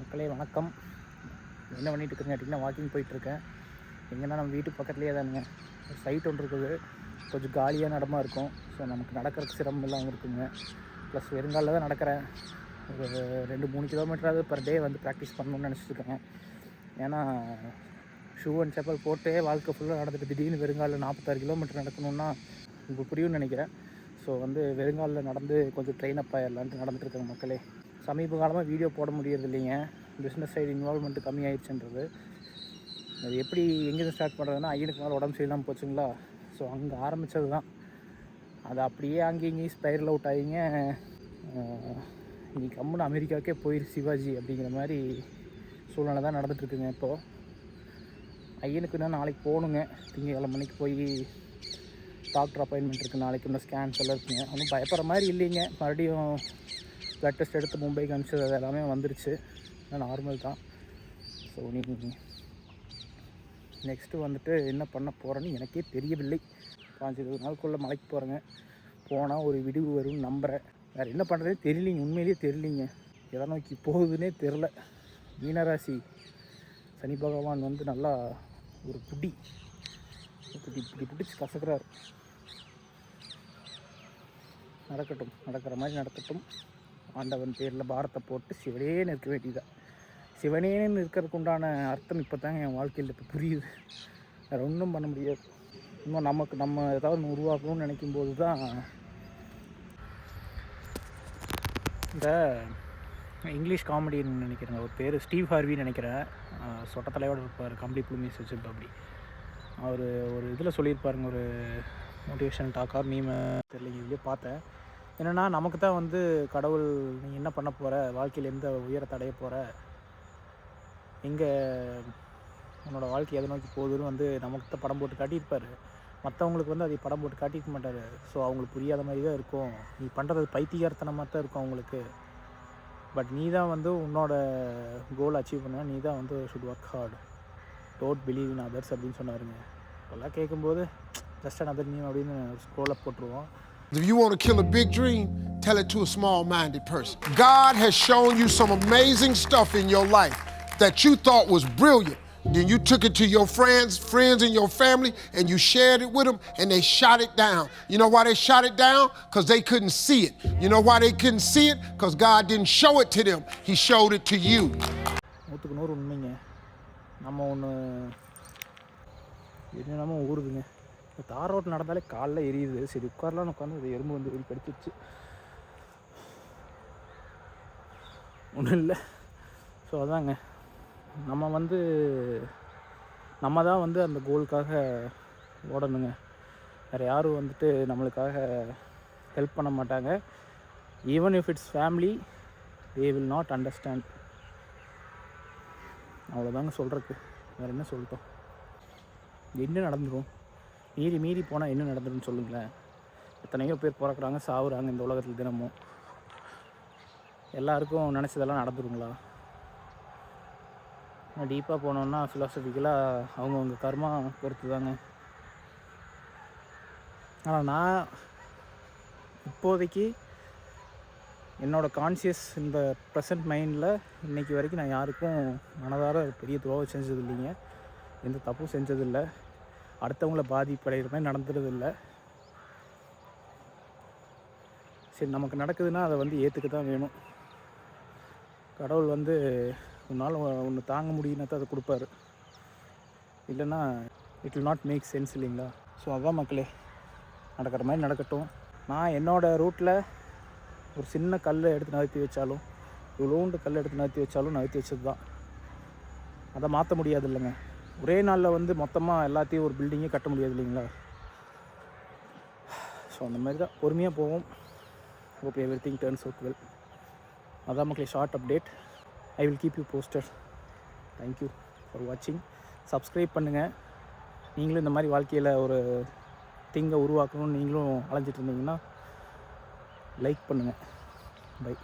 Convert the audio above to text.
மக்களே வணக்கம். என்ன பண்ணிட்டு இருக்குன்னு கேட்டிங்கன்னா வாக்கிங் போயிட்டுருக்கேன் எங்கன்னா நம்ம வீட்டு பக்கத்துலேயே தானுங்க. ஒரு சைட் ஒன்று இருக்குது. கொஞ்சம் காலியான இடமா இருக்கும். ஸோ நமக்கு நடக்கிறதுக்கு சிரமம் இல்லாமல் இருக்குங்க. ப்ளஸ் வெறுங்காலில் தான் நடக்கிறேன். ஒரு ரெண்டு மூணு கிலோமீட்டராவது பர் டே வந்து ப்ராக்டிஸ் பண்ணணும்னு நினச்சிட்ருக்கேன் ஏன்னா ஷூ அண்ட் செப்பல் போட்டே வாழ்க்கை ஃபுல்லாக நடந்துட்டு திடீர்னு வெறுங்காலில் நாற்பத்தாறு கிலோமீட்டர் நடக்கணும்னா உங்களுக்கு புரியும்னு நினைக்கிறேன். ஸோ வந்து வெறுங்காலில் நடந்து கொஞ்சம் ட்ரெயின் அப் ஆயிடலான்ட்டு நடந்துட்டு இருக்காங்க மக்களே. சமீப காலமாக வீடியோ போட முடியறது இல்லைங்க. பிஸ்னஸ் சைடு இன்வால்மெண்ட் கம்மியாயிடுச்சுன்றது அது எப்படி எங்கேருந்து ஸ்டார்ட் பண்ணுறதுன்னா ஐயனுக்கு மேலே உடம்பு சரியில்லாமல் போச்சுங்களா? ஸோ அங்கே ஆரம்பித்தது தான் அது அப்படியே அங்கேயும் இங்கேயும் ஸ்பைரல் அவுட் ஆகிங்க நீ கம்முன்னு அமெரிக்காவுக்கே போயிரு சிவாஜி அப்படிங்கிற மாதிரி சூழ்நிலை தான் நடந்துட்டுருக்குங்க இப்போது ஐயனுக்கு இன்னும் நாளைக்கு போகணுங்க. திங்கக்கிழமை மணிக்கு போய் டாக்டர் அப்பாயின்மெண்ட் இருக்குது நாளைக்கு இன்னும் ஸ்கேன்ஸ் எல்லாம் இருக்குங்க ஒன்றும் பயப்படுற மாதிரி இல்லைங்க. மறுபடியும் ப்ளட் டெஸ்ட் எடுத்து மும்பைக்கு அனுப்பிச்சது அது எல்லாமே வந்துருச்சு. நார்மல் தான். ஸோ நீ நெக்ஸ்ட்டு வந்துட்டு என்ன பண்ண போகிறேன்னு எனக்கே தெரியவில்லை. பாஞ்சு இருபது நாளுக்குள்ளே மலைக்கு போகிறேங்க போனால் ஒரு விடிவு வரும்னு நம்புகிறேன் வேறு என்ன பண்ணுறதே தெரியலிங்க. உண்மையிலேயே தெரியலிங்க. எதை நோக்கி போகுதுன்னே தெரில மீனராசி சனி பகவான் வந்து நல்லா ஒரு புடி இப்படி இப்படி பிடிச்சி கசக்கிறார். நடக்கட்டும் நடக்கிற மாதிரி நடக்கட்டும். ஆண்டவன் பேரில் பாரத்தை போட்டு சிவனேன்னு இருக்க வேண்டியதான் சிவனேன்னு இருக்கிறதுக்கு உண்டான அர்த்தம் இப்போ தாங்க என் வாழ்க்கையில் இப்போ புரியுது. வேறு ஒன்றும் பண்ண முடியாது. இன்னும் நமக்கு நம்ம ஏதாவது ஒன்று உருவாக்கணும்னு நினைக்கும் போது தான் இந்த இங்கிலீஷ் காமெடின்னு நினைக்கிறேங்க ஒரு பேர் ஸ்டீவ் ஹார்வின்னு நினைக்கிறேன். சொட்டத்தலையோடு சொட்ட இருப்பார் கம்பளி புளுமீஸ் வச்சுருப்பா அப்படி. அவர் ஒரு இதில் சொல்லியிருப்பாருங்க ஒரு மோட்டிவேஷன் டாக்காக மீமை. தெரியல இதுலேயே பார்த்தேன். என்னென்னா நமக்கு தான் வந்து கடவுள் நீ என்ன பண்ண போகிற வாழ்க்கையில் எந்த உயரத்தை அடைய போகிற எங்கே உன்னோட வாழ்க்கை எதை நோக்கி போகுதுன்னு வந்து நமக்கு தான் படம் போட்டு காட்டியிருப்பார். மற்றவங்களுக்கு வந்து அதை படம் போட்டு காட்டிக்க மாட்டார். ஸோ அவங்களுக்கு புரியாத மாதிரி தான் இருக்கும். நீ பண்ணுறது பைத்தியார்த்தனமாக தான் இருக்கும் அவங்களுக்கு. பட் நீ தான் வந்து உன்னோட கோல் அச்சீவ் பண்ண நீ தான் வந்து should work hard don't believe in others அப்படின்னு சொன்னாருங்க. இப்போல்லாம் கேட்கும்போது ஜஸ்ட் அதர் நீ அப்படின்னு ஸ்க்ரோலை போட்டுருவோம். If you want to kill a big dream, tell it to a small minded person. God has shown you some amazing stuff in your life that you thought was brilliant. Then you took it to your friends, friends in your family, and you shared it with them, and they shot it down. You know why they shot it down? Because they couldn't see it. You know why they couldn't see it? Because God didn't show it to them, He showed it to you. நூற்றுக்கு நூறு உண்மைங்க நம்ம ஒன்று என்னென்னமோ ஊறுதுங்க இந்த தார் ரோட்டில் நடந்தாலே காலைல எரியுது. சரி உட்காரலாம் உட்காந்து அது எறும்பு வந்து வெளி கடிச்சிருச்சு ஒன்றும் இல்லை. ஸோ அதாங்க. நம்ம வந்து நம்ம தான் வந்து அந்த கோலுக்காக ஓடணுங்க. வேறு யாரும் வந்துட்டு நம்மளுக்காக ஹெல்ப் பண்ண மாட்டாங்க. Even if it's family they will not understand அவ்வளோதாங்க சொல்கிறதுக்கு வேறு என்ன சொல்லிட்டோம். என்ன நடந்துடும் மீறி மீறி போனால் என்ன நடந்துடும் சொல்லுங்களேன். எத்தனையோ பேர் பிறக்குறாங்க சாவுறாங்க இந்த உலகத்தில் தினமும். எல்லாருக்கும் நினச்சதெல்லாம் நடந்துருங்களா? டீப்பாக போனோன்னா ஃபிலாசபிக்கலாக அவங்கவுங்க கர்மா பொறுத்து தாங்க ஆனால் நான் இப்போதைக்கு என்னோடய கான்சியஸ் இந்த ப்ரெசன்ட் மைண்டில் இன்றைக்கி வரைக்கும் நான் யாருக்கும் மனதார பெரிய துரோகம் செஞ்சது இல்லைங்க எந்த தப்பும் செஞ்சதில்லை. அடுத்தவங்கள பாதிப்படைகிற மாதிரி நடந்துறது இல்லை சரி நமக்கு நடக்குதுன்னா அதை வந்து ஏற்றுக்க தான் வேணும். கடவுள் வந்து உன்னால் ஒன்று தாங்க முடியும்னா தான் அதை கொடுப்பாரு. இல்லைன்னா it will not make sense இல்லைங்களா? ஸோ அதான் மக்களே நடக்கிற மாதிரி நடக்கட்டும். நான் என்னோடய ரூட்டில் ஒரு சின்ன கல்லை எடுத்து நகர்த்தி வச்சாலும் இவ்வளோண்டு கல் எடுத்து நகர்த்தி வச்சாலும் நகர்த்தி வச்சது தான் அதை மாற்ற முடியாது இல்லைங்க. ஒரே நாளில் வந்து மொத்தமாக எல்லாத்தையும் ஒரு பில்டிங்கே கட்ட முடியாது இல்லைங்களா? ஸோ அந்த மாதிரி தான். பொறுமையாக போவோம். Okay everything turns out well அதான் மக்களே short update I will keep you posted thank you for வாட்சிங் சப்ஸ்கிரைப் பண்ணுங்கள் நீங்களும் இந்த மாதிரி வாழ்க்கையில் ஒரு திங்கை உருவாக்கணும்னு நீங்களும் அலைஞ்சிட்டு இருந்தீங்கன்னா லைக் பண்ணுங்கள் பை